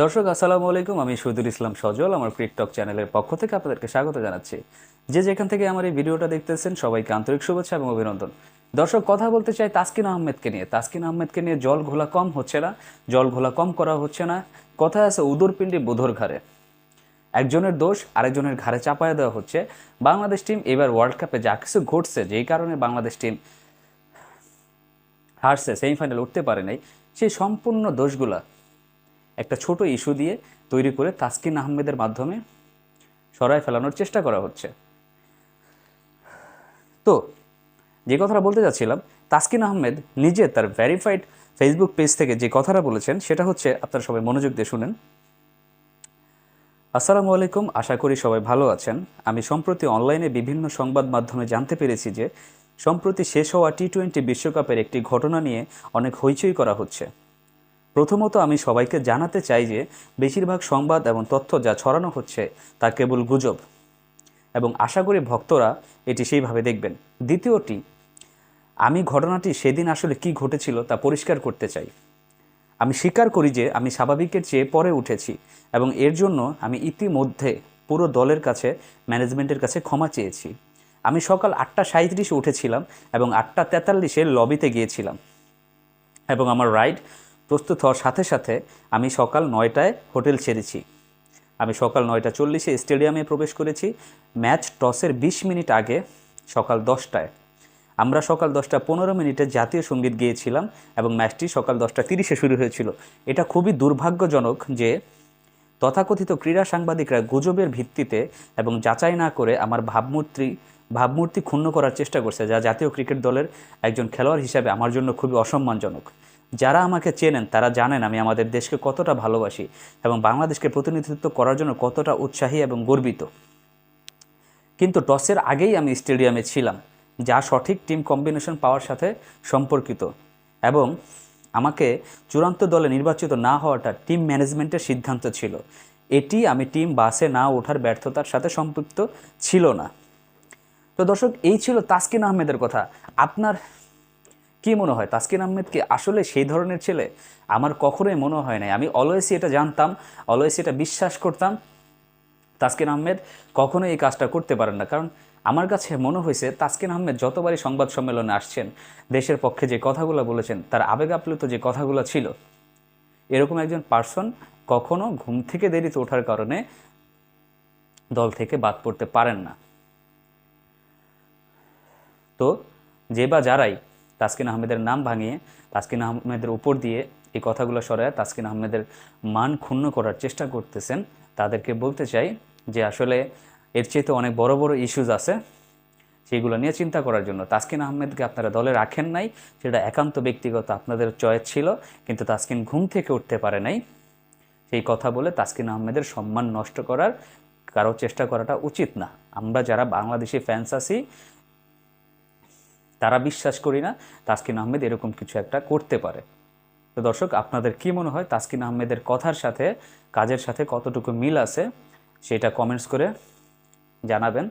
দর্শক, আসসালামু আলাইকুম। আমি শহীদুল ইসলাম সজল, আমার ক্রিকটক চ্যানেলের পক্ষ থেকে আপনাদেরকে স্বাগত জানাচ্ছি। যে যেখান থেকে আমার এই ভিডিওটা দেখতেছেন, সবাইকে আন্তরিক শুভেচ্ছা এবং অভিনন্দন। দর্শক, কথা বলতে চাই তাসকিন আহমেদকে নিয়ে। তাসকিন আহমেদকে নিয়ে জল ঘোলা কম হচ্ছে না, জল ঘোলা কম করা হচ্ছে না। কথা আছে, উদর পিণ্ডি বোধর ঘাড়ে। একজনের দোষ, আরেকজনের ঘাড়ে চাপায় দেওয়া হচ্ছে। বাংলাদেশ টিম এবার ওয়ার্ল্ড কাপে যা কিছু ঘটছে, যেই কারণে বাংলাদেশ টিম হারছে সেমিফাইনাল উঠতে পারে নাই। সেই সম্পূর্ণ দোষগুলা একটা ছোট ইস্যু দিয়ে তৈরি করে তাসকিন আহমেদের মাধ্যমে সরায় ফেলানোর চেষ্টা করা হচ্ছে। তো, যে কথাটা বলতে যাচ্ছিলাম তাসকিন আহমেদ নিজে তার ভেরিফাইড ফেসবুক পেজ থেকে যে কথাটা বলেছেন, সেটা হচ্ছে আপনারা সবাই মনোযোগ দিয়ে শুনেন। আসসালামু আলাইকুম, আশা করি সবাই ভালো আছেন। আমি সম্প্রতি অনলাইনে বিভিন্ন সংবাদ মাধ্যমে জানতে পেরেছি যে, সম্প্রতি শেষ হওয়া টি টোয়েন্টি বিশ্বকাপের একটি ঘটনা নিয়ে অনেক হইচই করা হচ্ছে। প্রথমত আমি সবাইকে জানাতে চাই যে বেশিরভাগ সংবাদ এবং তথ্য যা ছড়ানো হচ্ছে তা কেবল গুজব। এবং আশা করি ভক্তরা এটি সেইভাবে দেখবেন। দ্বিতীয়টি, আমি ঘটনাটি সেদিন আসলে কি ঘটেছিল তা পরিষ্কার করতে চাই। আমি স্বীকার করি যে আমি স্বাভাবিকের চেয়ে পরে উঠেছি এবং এর জন্য আমি ইতিমধ্যে পুরো দলের কাছে, ম্যানেজমেন্টের কাছে ক্ষমা চেয়েছি। আমি সকাল আটটা সাঁত্রিশে উঠেছিলাম এবং আটটা তেতাল্লিশে লবিতে গিয়েছিলাম। এবং আমার রাইড প্রস্তুত হওয়ার সাথে সাথে আমি সকাল নয়টায় হোটেল ছেড়েছি। আমি সকাল নয়টা চল্লিশে স্টেডিয়ামে প্রবেশ করেছি। ম্যাচ টসের বিশ মিনিট আগে সকাল দশটায়। আমরা সকাল দশটা পনেরো মিনিটে জাতীয় সংগীত গিয়েছিলাম এবং ম্যাচটি সকাল দশটা তিরিশে শুরু হয়েছিল। এটা খুবই দুর্ভাগ্যজনক যে তথাকথিত ক্রীড়া সাংবাদিকরা গুজবের ভিত্তিতে এবং যাচাই না করে আমার ভাবমূর্তি ভাবমূর্তি ক্ষুণ্ণ করার চেষ্টা করছে, যা জাতীয় ক্রিকেট দলের একজন খেলোয়াড় হিসাবে আমার জন্য খুবই অসম্মানজনক। যারা আমাকে চেনেন, তারা জানেন আমি আমাদের দেশকে কতটা ভালোবাসি এবং বাংলাদেশকে প্রতিনিধিত্ব করার জন্য কতটা উৎসাহী এবং গর্বিত। কিন্তু টসের আগেই আমি স্টেডিয়ামে ছিলাম, যা সঠিক টিম কম্বিনেশন পাওয়ার সাথে সম্পর্কিত এবং আমাকে চূড়ান্ত দলে নির্বাচিত না হওয়াটা টিম ম্যানেজমেন্টের সিদ্ধান্ত ছিল। এটি আমি টিম বাসে না ওঠার ব্যর্থতার সাথে সম্পৃক্ত ছিল না। তো দর্শক, এই ছিল তাসকিন আহমেদের কথা। আপনার কি মনে হয়? তাসকিন আহমেদ কি আসলে সেই ধরনের ছেলে? আমার কখনোই মনে হয় নাই। আমি অলওয়েসই এটা জানতাম অলওয়েসই এটা বিশ্বাস করতাম। তাসকিন আহমেদ কখনোই এই কাজটা করতে পারেন না। কারণ আমার কাছে মনে হয়েছে, তাসকিন আহমেদ যতবারই সংবাদ সম্মেলনে আসছেন, দেশের পক্ষে যে কথাগুলো বলেছেন, তার আবেগ আপ্লুত যে কথাগুলো ছিল, এরকম একজন পার্সন কখনো ঘুম থেকে দেরিতে ওঠার কারণে দল থেকে বাদ পড়তে পারেন না। তো যে বা যারাই তাসকিন আহমেদের নাম ভাঙিয়ে তাসকিন আহমেদের উপর দিয়ে এই কথাগুলো সরায় তাসকিন আহমেদের মান ক্ষুণ্ণ করার চেষ্টা করতেছেন। তাদেরকে বলতে চাই যে আসলে এর চেয়ে অনেক বড় বড় ইস্যুজ আছে সেইগুলো নিয়ে চিন্তা করার জন্য। তাসকিন আহমেদকে আপনারা দলে রাখেন নাই, সেটা একান্ত ব্যক্তিগত আপনাদের চয়েস ছিল, কিন্তু তাসকিন ঘুম থেকে উঠতে পারে নাই। সেই কথা বলে তাসকিন আহমেদের সম্মান নষ্ট করার কারও চেষ্টা করাটা উচিত না। আমরা যারা বাংলাদেশি ফ্যান্স আছি তারা বিশ্বাস করি না, তাসকিন আহমেদ এরকম কিছু একটা করতে পারে। তো দর্শক, আপনাদের কি মনে হয় তাসকিন আহমেদের কথার সাথে, কাজের সাথে কতটুকু মিল আছে, সেটা কমেন্টস করে জানাবেন।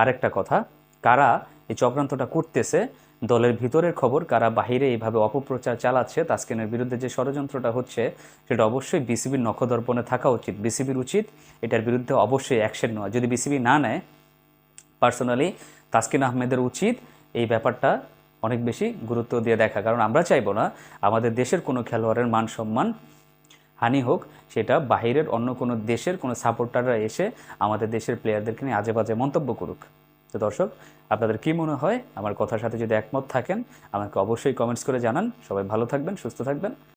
আরেকটা কথা, কারা এই চক্রান্তটা করতেছে, দলের ভিতরের খবর, কারা বাহিরে এইভাবে অপপ্রচার চালাচ্ছে, তাসকিনের বিরুদ্ধে যে ষড়যন্ত্রটা হচ্ছে, সেটা অবশ্যই বিসিবির নখদর্পণে থাকা উচিত। বিসিবির উচিত, এটার বিরুদ্ধে অবশ্যই অ্যাকশন নেওয়া। যদি বিসিবি না নেয় পার্সোনালি তাসকিন আহমেদের উচিত এই ব্যাপারটা অনেক বেশি গুরুত্ব দিয়ে দেখা। কারণ আমরা চাইব না আমাদের দেশের কোনো খেলোয়াড়ের মান সম্মান হানি হোক, সেটা বাহিরের অন্য কোনো দেশের কোনো সাপোর্টাররা এসে আমাদের দেশের প্লেয়ারদেরকে নিয়ে আজে বাজে মন্তব্য করুক। তো দর্শক, আপনাদের কি মনে হয়? আমার কথার সাথে যদি একমত থাকেন, আমাকে অবশ্যই কমেন্টস করে জানান। সবাই ভালো থাকবেন, সুস্থ থাকবেন।